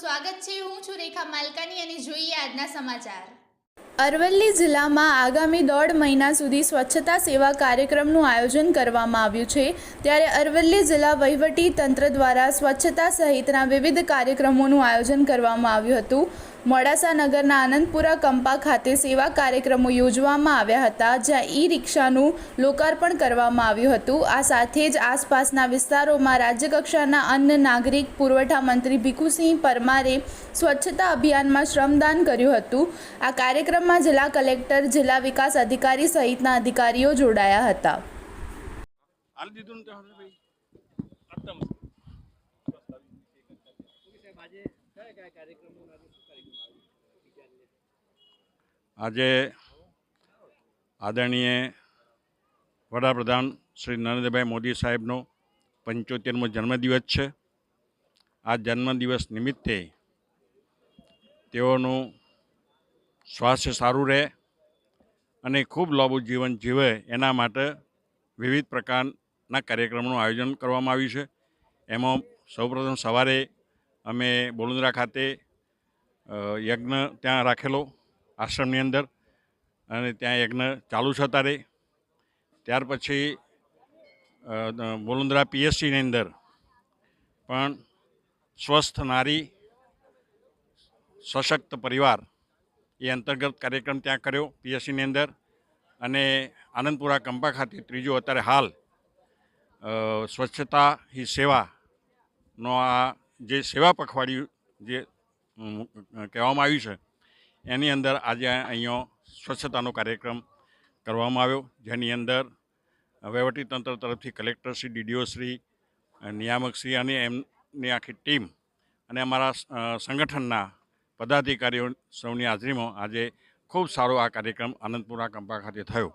સ્વાગત છે. હું છું રેખા માલકાની અને જોઈએ આજના સમાચાર. અરવલ્લી જિલ્લામાં આગામી દોઢ મહિના સુધી સ્વચ્છતા સેવા કાર્યક્રમનું આયોજન કરવામાં આવ્યું છે. ત્યારે અરવલ્લી જિલ્લા વહીવટી તંત્ર દ્વારા સ્વચ્છતા સહિતના વિવિધ કાર્યક્રમોનું આયોજન કરવામાં આવ્યું હતું. મોડાસા નગરના આનંદપુરા કંપા ખાતે સેવા કાર્યક્રમો યોજવામાં આવ્યા હતા, જ્યાં ઈ રિક્ષાનું લોકાર્પણ કરવામાં આવ્યું હતું. આ સાથે જ આસપાસના વિસ્તારોમાં રાજ્યકક્ષાના અન્ન, નાગરિક, પુરવઠા મંત્રી ભીખુસિંહ પરમારે સ્વચ્છતા અભિયાનમાં શ્રમદાન કર્યું હતું. આ કાર્યક્રમમાં જિલ્લા કલેક્ટર, જિલ્લા વિકાસ અધિકારી સહિતના અધિકારીઓ જોડાયા હતા. આજે આદરણીય વડાપ્રધાન શ્રી નરેન્દ્રભાઈ મોદી સાહેબનો પંચોતેરમો જન્મદિવસ છે. આ જન્મદિવસ નિમિત્તે તેઓનું સ્વાસ્થ્ય સારું રહે અને ખૂબ લાંબુ જીવન જીવે એના માટે વિવિધ પ્રકારના કાર્યક્રમોનું આયોજન કરવામાં આવ્યું છે. એમાં સૌપ્રથમ સવારે અમે બોલુંદરા ખાતે યજ્ઞ ત્યાં રાખેલો આશ્રમની અંદર અને ત્યાં યજ્ઞ ચાલુ છે અત્યારે. ત્યાર પછી બોલુંદરા પીએસસીની અંદર પણ સ્વસ્થ નારી, સશક્ત પરિવાર એ અંતર્ગત કાર્યક્રમ ત્યાં કર્યો પીએસસીની અંદર અને આનંદપુરા કંપા ખાતે ત્રીજો અત્યારે હાલ સ્વચ્છતા હી સેવાનો આ જે સેવા પખવાડિયું જે કહેવામાં આવ્યું છે, એની અંદર આજે અહીંયા સ્વચ્છતાનો કાર્યક્રમ કરવામાં આવ્યો, જેની અંદર વહીવટીતંત્ર તરફથી કલેક્ટરશ્રી ડીડીઓશ્રી નિયામકશ્રી અને એમની આખી ટીમ અને અમારા સંગઠનના પદાધિકારીઓ સૌની હાજરીમાં આજે ખૂબ સારો આ કાર્યક્રમ આનંદપુરા કંપા ખાતે થયો.